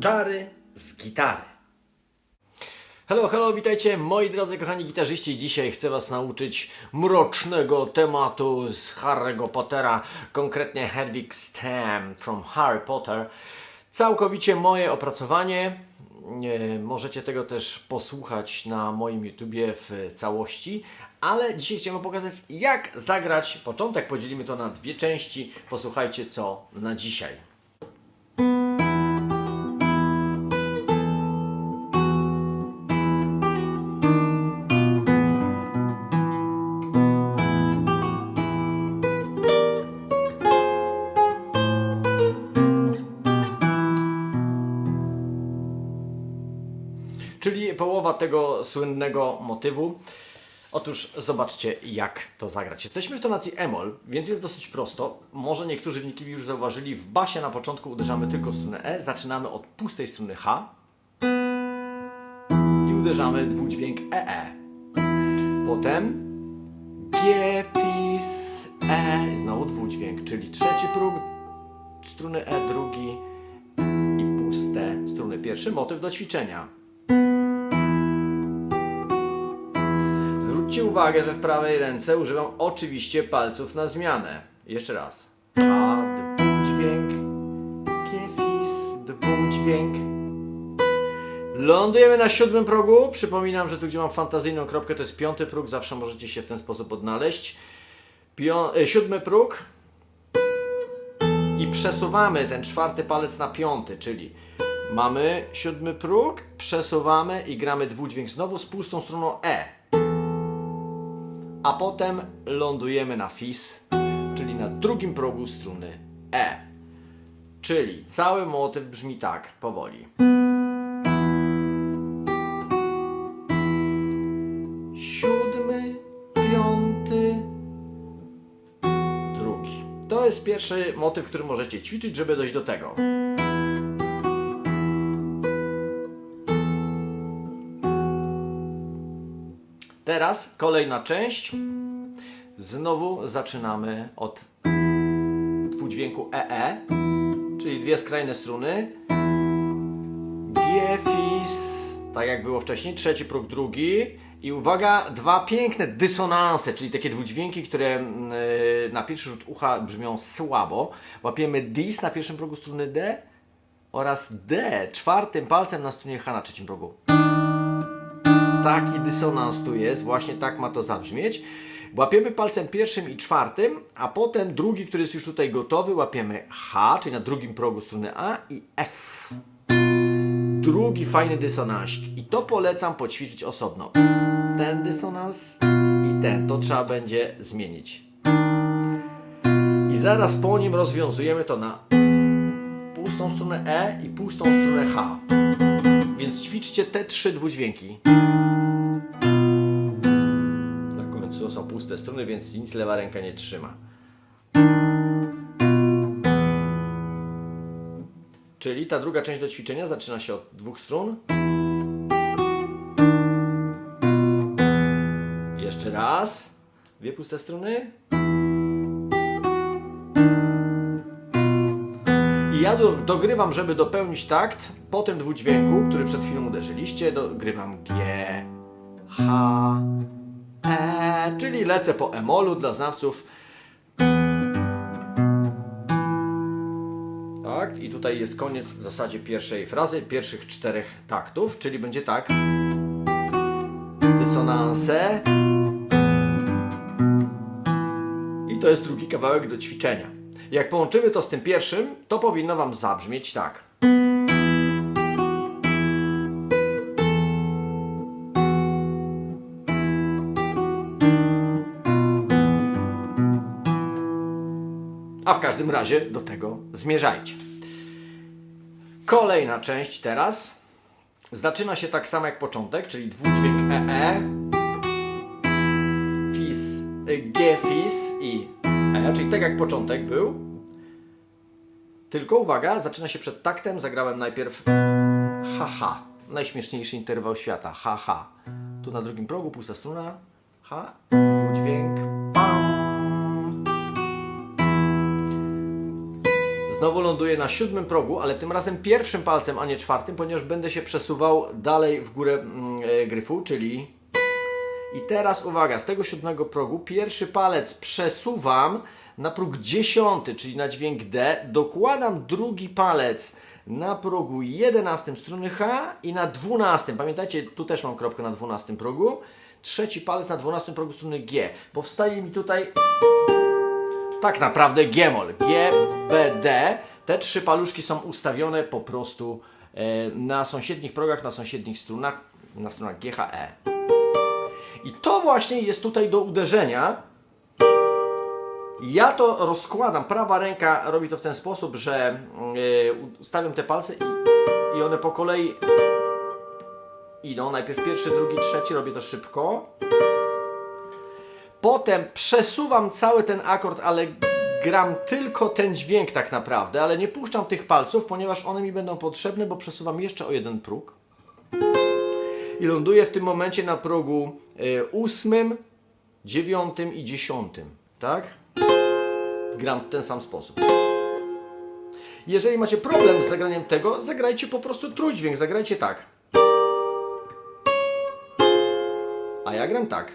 Czary z gitary. Hello, hello, witajcie moi drodzy kochani gitarzyści. Dzisiaj chcę Was nauczyć mrocznego tematu z Harry'ego Pottera, konkretnie Hedwig's Theme from Harry Potter. Całkowicie moje opracowanie. Nie, możecie tego też posłuchać na moim YouTubie w całości, ale dzisiaj chciałem pokazać jak zagrać początek. Podzielimy to na dwie części. Posłuchajcie co na dzisiaj. Tego słynnego motywu. Otóż zobaczcie, jak to zagrać. Jesteśmy w tonacji Emol, więc jest dosyć prosto. Może niektórzy wnikliwi już zauważyli, w basie na początku uderzamy tylko strunę E, zaczynamy od pustej struny H i uderzamy dwudźwięk EE. Potem G, Fis, E, znowu dwudźwięk, czyli trzeci próg struny E, drugi i puste struny. Pierwszy motyw do ćwiczenia. Zwróćcie uwagę, że w prawej ręce używam oczywiście palców na zmianę. Jeszcze raz. A, dwudźwięk, kiefis, dwudźwięk. Lądujemy na siódmym progu. Przypominam, że tu gdzie mam fantazyjną kropkę to jest piąty próg. Zawsze możecie się w ten sposób odnaleźć. E, siódmy próg. I przesuwamy ten czwarty palec na piąty, czyli mamy siódmy próg, przesuwamy i gramy dwudźwięk znowu z pustą stroną E a potem lądujemy na Fis, czyli na drugim progu struny E. Czyli cały motyw brzmi tak, powoli. Siódmy, piąty, drugi. To jest pierwszy motyw, który możecie ćwiczyć, żeby dojść do tego. Teraz kolejna część. Znowu zaczynamy od dwudźwięku EE, czyli dwie skrajne struny. G, Fis, tak jak było wcześniej, trzeci próg drugi. I uwaga, dwa piękne dysonanse, czyli takie dwudźwięki, które mm, y, na pierwszy rzut ucha brzmią słabo. Łapiemy dis na pierwszym progu struny D oraz D czwartym palcem na strunie H na trzecim progu taki dysonans tu jest, właśnie tak ma to zabrzmieć. Łapiemy palcem pierwszym i czwartym, a potem drugi, który jest już tutaj gotowy, łapiemy H, czyli na drugim progu struny A i F. Drugi fajny dysonansik. I to polecam poćwiczyć osobno. Ten dysonans i ten. To trzeba będzie zmienić. I zaraz po nim rozwiązujemy to na pustą stronę E i pustą stronę H. Więc ćwiczcie te trzy dwudźwięki. Na końcu są puste struny, więc nic lewa ręka nie trzyma. Czyli ta druga część do ćwiczenia zaczyna się od dwóch strun. Jeszcze raz. Dwie puste struny. Ja do, dogrywam, żeby dopełnić takt po tym dwudźwięku, który przed chwilą uderzyliście, dogrywam G, H, E, czyli lecę po emolu dla znawców. Tak, i tutaj jest koniec w zasadzie pierwszej frazy, pierwszych czterech taktów, czyli będzie tak. Dysonanse. I to jest drugi kawałek do ćwiczenia. Jak połączymy to z tym pierwszym, to powinno Wam zabrzmieć tak. A w każdym razie do tego zmierzajcie. Kolejna część teraz zaczyna się tak samo jak początek, czyli dwudźwięk EE, fis, y, G fis i Czyli tak jak początek był. Tylko uwaga, zaczyna się przed taktem. Zagrałem najpierw haha. Najśmieszniejszy interwał świata. Haha. Tu na drugim progu pusta struna. Ha. Dwudźwięk. Pam. Znowu ląduję na siódmym progu, ale tym razem pierwszym palcem, a nie czwartym, ponieważ będę się przesuwał dalej w górę mm, e, gryfu, czyli... I teraz uwaga, z tego siódmego progu pierwszy palec przesuwam na próg dziesiąty, czyli na dźwięk D. Dokładam drugi palec na progu jedenastym struny H i na dwunastym. Pamiętajcie, tu też mam kropkę na dwunastym progu. Trzeci palec na dwunastym progu struny G. Powstaje mi tutaj tak naprawdę G-moll. G, B, D. Te trzy paluszki są ustawione po prostu e, na sąsiednich progach, na sąsiednich strunach, na strunach G, H, E. I to właśnie jest tutaj do uderzenia. Ja to rozkładam. Prawa ręka robi to w ten sposób, że yy, ustawiam te palce i, i one po kolei idą. Najpierw pierwszy, drugi, trzeci, robię to szybko. Potem przesuwam cały ten akord, ale gram tylko ten dźwięk tak naprawdę, ale nie puszczam tych palców, ponieważ one mi będą potrzebne, bo przesuwam jeszcze o jeden próg. I ląduję w tym momencie na progu y, ósmym, dziewiątym i dziesiątym. Tak? Gram w ten sam sposób. Jeżeli macie problem z zagraniem tego, zagrajcie po prostu trójdźwięk, zagrajcie tak. A ja gram tak.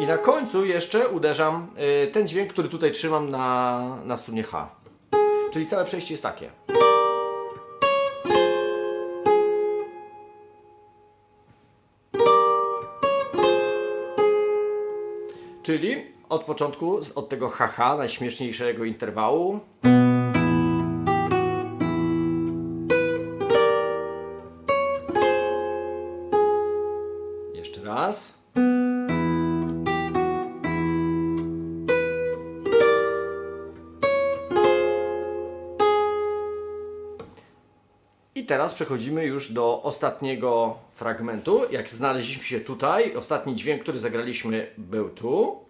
I na końcu jeszcze uderzam y, ten dźwięk, który tutaj trzymam na, na strunie H. Czyli całe przejście jest takie. Czyli od początku, od tego haha, najśmieszniejszego interwału. Teraz przechodzimy już do ostatniego fragmentu. Jak znaleźliśmy się tutaj, ostatni dźwięk, który zagraliśmy, był tu.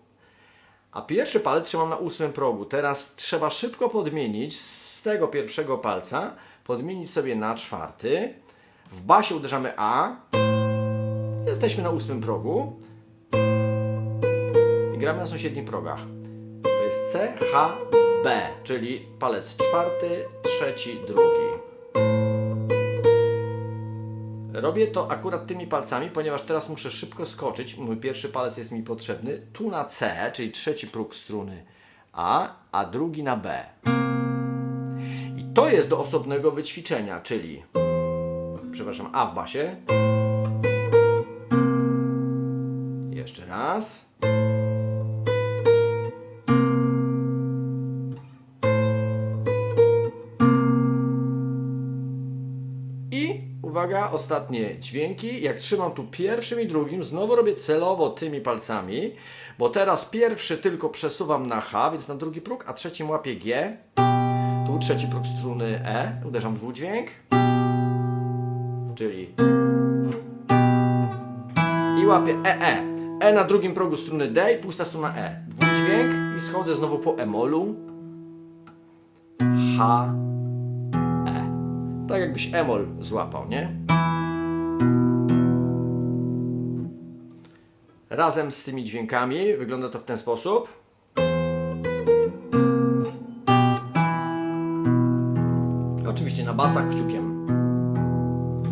A pierwszy palec trzymam na ósmym progu. Teraz trzeba szybko podmienić z tego pierwszego palca, podmienić sobie na czwarty. W basie uderzamy A. Jesteśmy na ósmym progu. I gramy na sąsiednich progach. To jest C, H, B, czyli palec czwarty, trzeci, drugi. Robię to akurat tymi palcami, ponieważ teraz muszę szybko skoczyć. Mój pierwszy palec jest mi potrzebny. Tu na C, czyli trzeci próg struny A, a drugi na B. I to jest do osobnego wyćwiczenia, czyli przepraszam, A w basie. Jeszcze raz. Uwaga, ostatnie dźwięki. Jak trzymam tu pierwszym i drugim, znowu robię celowo tymi palcami, bo teraz pierwszy tylko przesuwam na H, więc na drugi próg, a trzecim łapię G. Tu trzeci próg struny E, uderzam dwudźwięk, czyli i łapię E, E. E na drugim progu struny D i pusta struna E. Dwudźwięk i schodzę znowu po emolu. H, tak jakbyś emol złapał, nie? Razem z tymi dźwiękami wygląda to w ten sposób. Oczywiście na basach kciukiem.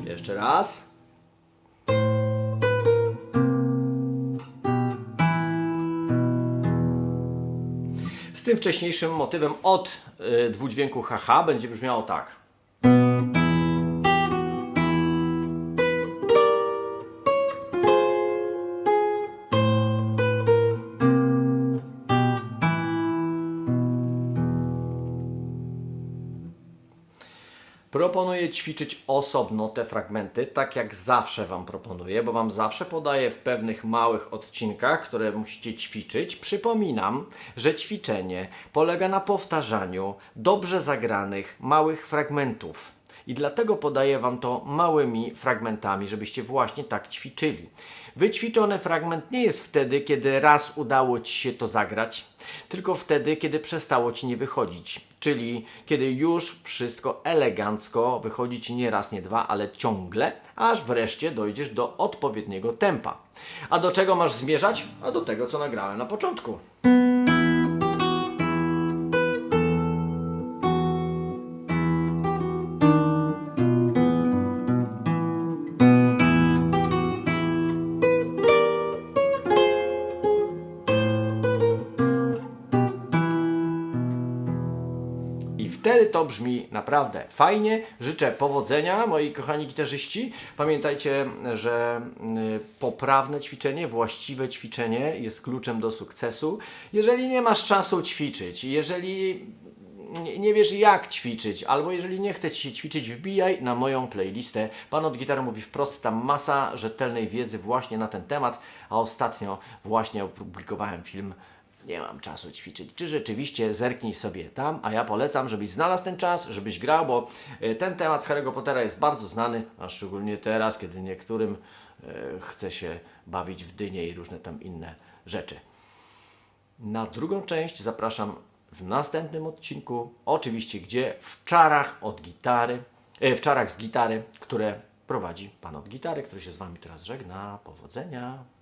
Jeszcze raz. Z tym wcześniejszym motywem od y, dwudźwięku HH będzie brzmiało tak. Proponuję ćwiczyć osobno te fragmenty, tak jak zawsze Wam proponuję, bo Wam zawsze podaję w pewnych małych odcinkach, które musicie ćwiczyć. Przypominam, że ćwiczenie polega na powtarzaniu dobrze zagranych małych fragmentów. I dlatego podaję Wam to małymi fragmentami, żebyście właśnie tak ćwiczyli. Wyćwiczony fragment nie jest wtedy, kiedy raz udało Ci się to zagrać, tylko wtedy, kiedy przestało Ci nie wychodzić. Czyli kiedy już wszystko elegancko wychodzi Ci nie raz, nie dwa, ale ciągle, aż wreszcie dojdziesz do odpowiedniego tempa. A do czego masz zmierzać? A do tego, co nagrałem na początku. To brzmi naprawdę fajnie. Życzę powodzenia, moi kochani gitarzyści. Pamiętajcie, że y, poprawne ćwiczenie, właściwe ćwiczenie jest kluczem do sukcesu. Jeżeli nie masz czasu ćwiczyć, jeżeli nie, wiesz jak ćwiczyć, albo jeżeli nie chce Ci się ćwiczyć, wbijaj na moją playlistę. Pan od gitary mówi wprost, tam masa rzetelnej wiedzy właśnie na ten temat, a ostatnio właśnie opublikowałem film nie mam czasu ćwiczyć. Czy rzeczywiście zerknij sobie tam, a ja polecam, żebyś znalazł ten czas, żebyś grał, bo e, ten temat z Harry'ego Pottera jest bardzo znany, a szczególnie teraz, kiedy niektórym e, chce się bawić w dynie i różne tam inne rzeczy. Na drugą część zapraszam w następnym odcinku. Oczywiście, gdzie w czarach od gitary, e, w czarach z gitary, które prowadzi pan od gitary, który się z wami teraz żegna. Powodzenia.